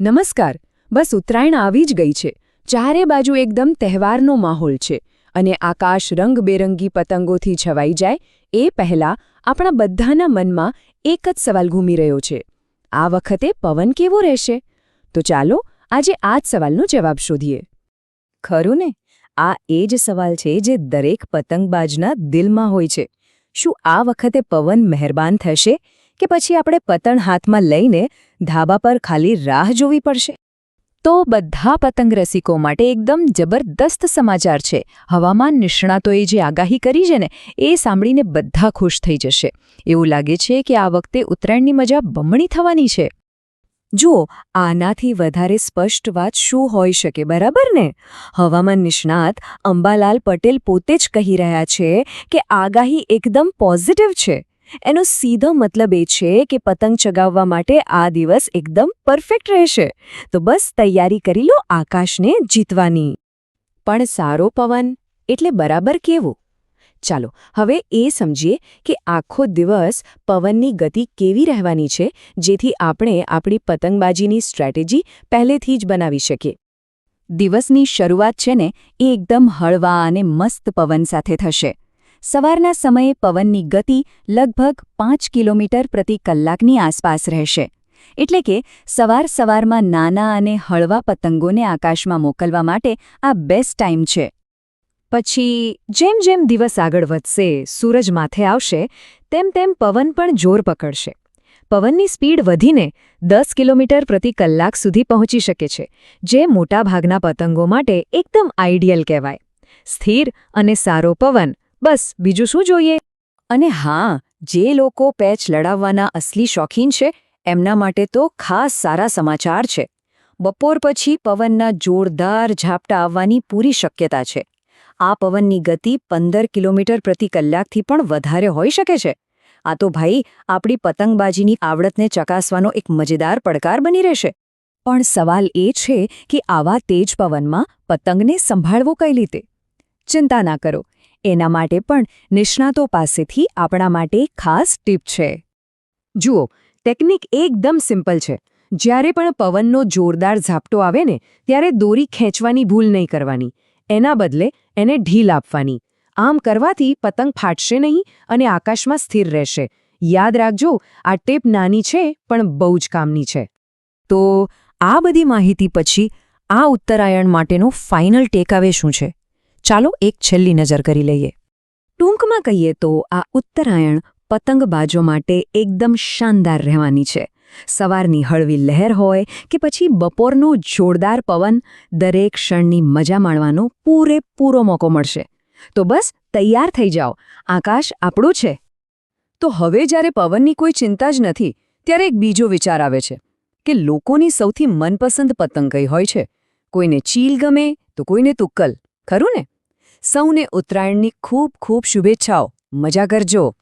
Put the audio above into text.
નમસ્કાર. બસ ઉત્તરાયણ આવી જ ગઈ છે. ચારે બાજુ એકદમ તહેવારનો માહોલ છે અને આકાશ રંગબેરંગી પતંગોથી છવાઈ જાય એ પહેલા આપણા બધાના મનમાં એક જ સવાલ ઘૂમી રહ્યો છે. આ વખતે પવન કેવો રહેશે? તો ચાલો આજે આ જ સવાલનો જવાબ શોધીએ. ખરું ને? આ એ જ સવાલ છે જે દરેક પતંગબાજના દિલમાં હોય છે. શું આ વખતે પવન મહેરબાન થશે કે પછી આપણે પતંગ હાથમાં લઈને ધાબા પર ખાલી રાહ જોવી પડશે? તો બધા પતંગ રસિકો માટે એકદમ જબરદસ્ત સમાચાર છે. હવામાન નિષ્ણાતોએ જે આગાહી કરી છે ને, એ સાંભળીને બધા ખુશ થઈ જશે. એવું લાગે છે કે આ વખતે ઉત્તરાયણની મજા બમણી થવાની છે. જુઓ, આનાથી વધારે સ્પષ્ટ વાત શું હોઈ શકે, બરાબર ને? હવામાન નિષ્ણાત અંબાલાલ પટેલ પોતે જ કહી રહ્યા છે કે આગાહી એકદમ પોઝિટિવ છે. એનો સીધો મતલબ એ છે કે પતંગ ચગાવવા માટે આ દિવસ એકદમ પરફેક્ટ રહેશે. તો બસ તૈયારી કરી લો આકાશને જીતવાની. પણ સારો પવન એટલે બરાબર કેવો? ચાલો, હવે એ સમજીએ કે આખો દિવસ પવનની ગતિ કેવી રહેવાની છે, જેથી આપણે આપણી પતંગબાજીની સ્ટ્રેટેજી પહેલેથી જ બનાવી શકીએ. દિવસની શરૂઆત છે ને, એ એકદમ હળવા અને મસ્ત પવન સાથે થશે. સવારના સમયે પવનની ગતિ લગભગ પાંચ કિલોમીટર પ્રતિ કલાકની આસપાસ રહેશે. એટલે કે સવાર સવારમાં નાના અને હળવા પતંગોને આકાશમાં મોકલવા માટે આ બેસ્ટ ટાઈમ છે. પછી, જેમ જેમ દિવસ આગળ વધશે, સૂરજ માથે આવશે, તેમ તેમ પવન પણ જોર પકડશે. પવનની સ્પીડ વધીને દસ કિલોમીટર પ્રતિ કલાક સુધી પહોંચી શકે છે, જે મોટાભાગના પતંગો માટે એકદમ આઈડિયલ કહેવાય. સ્થિર અને સારો પવન બસ, બીજું શું જોઈએ? અને હા, જે લોકો પેચ લડાવવાના અસલી શોખીન છે, એમના માટે તો ખાસ સારા સમાચાર છે. બપોર પછી પવનના જોરદાર ઝાપટા આવવાની પૂરી શક્યતા છે. આ પવનની ગતિ પંદર કિલોમીટર પ્રતિ કલાકથી પણ વધારે હોઈ શકે છે. આ તો ભાઈ, આપણી પતંગબાજીની આવડતને ચકાસવાનો એક મજેદાર પડકાર બની રહેશે. પણ સવાલ એ છે કે આવા તેજ પવનમાં પતંગને સંભાળવો કઈ રીતે? ચિંતા ના કરો. એના માટે પણ નિષ્ણાતો પાસેથી આપણા માટે ખાસ ટીપ છે. જુઓ, ટેકનિક એકદમ સિમ્પલ છે. જ્યારે પણ પવનનો જોરદાર ઝાપટો આવે ને, ત્યારે દોરી ખેંચવાની ભૂલ નહીં કરવાની. એના બદલે એને ઢીલ આપવાની. આમ કરવાથી પતંગ ફાટશે નહીં અને આકાશમાં સ્થિર રહેશે. યાદ રાખજો, આ ટેપ નાની છે, પણ બહુ જ કામની છે. તો આ બધી માહિતી પછી આ ઉત્તરાયણ માટેનો ફાઇનલ ટેકઅવે શું છે? ચાલો એક છેલ્લી નજર કરી લઈએ. ટૂંકમાં કહીએ તો આ ઉત્તરાયણ પતંગબાજો માટે એકદમ શાનદાર રહેવાની છે. સવારની હળવી લહેર હોય કે પછી બપોરનો જોરદાર પવન, દરેક ક્ષણની મજા માણવાનો પૂરેપૂરો મોકો મળશે. તો બસ, તૈયાર થઈ જાઓ. આકાશ આપણું છે. તો હવે જ્યારે પવનની કોઈ ચિંતા જ નથી, ત્યારે એક બીજો વિચાર આવે છે કે લોકોની સૌથી મનપસંદ પતંગ કઈ હોય છે? કોઈને ચીલ ગમે તો કોઈને તુક્કલ. ખરું ને? સૌને ઉત્તરાયણની ખૂબ ખૂબ શુભેચ્છાઓ. મજા કરજો.